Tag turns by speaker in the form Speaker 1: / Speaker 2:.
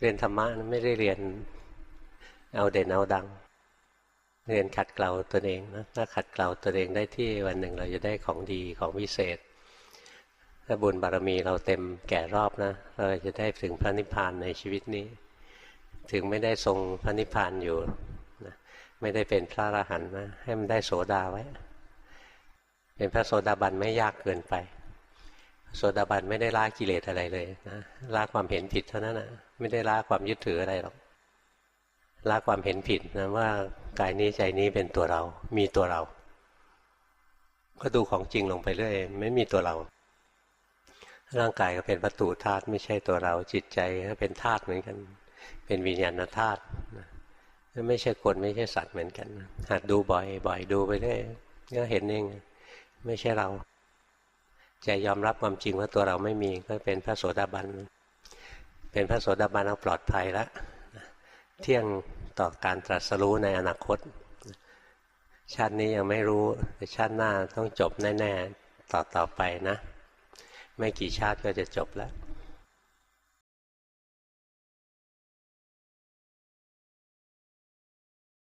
Speaker 1: เรียนธรรมะไม่ได้เรียนเอาเด่นเอาดัง เรียนขัดเกลาตัวเองนะถ้าขัดเกลาตัวเองได้ที่วันหนึ่งเราจะได้ของดีของวิเศษ ถ้าบุญบารมีเราเต็มแก่รอบนะเราจะได้ถึงพระนิพพานในชีวิตนี้ ถึงไม่ได้ทรงพระนิพพานอยู่นะไม่ได้เป็นพระอรหันต์นะให้มันได้โสดาไว้ เป็นพระโสดาบันไม่ยากเกินไป โสดาบันไม่ได้ละกิเลสอะไรเลยนะละความเห็นผิดเท่านั้นนะไม่ได้ละความยึดถืออะไรหรอกละความเห็นผิดนะว่ากายนี้ใจนี้เป็นตัวเรา มีตัวเรา ก็ดูของจริงลงไปเรื่อยไม่มีตัวเรา ร่างกายก็เป็นวัตถุธาตุไม่ใช่ตัวเรา จิตใจก็เป็นธาตุเหมือนกัน เป็นวิญญาณธาตุไม่ใช่คนไม่ใช่สัตว์เหมือนกันหัดดูบ่อย บ่อยดูไปเรื่อยก็เห็นเองไม่ใช่เรา ใจยอมรับความจริงว่าตัวเราไม่มีก็เป็นพระโสดาบัน เป็นพระโสดาบันเราปลอดภัยแล้วเที่ยงต่อการตรัสรู้ในอนาคต ชาตินี้ยังไม่รู้แต่ชาติหน้าต้องจบแน่ ๆ ต่อต่อไปนะ ไม่กี่ชาติก็จะจบแล้ว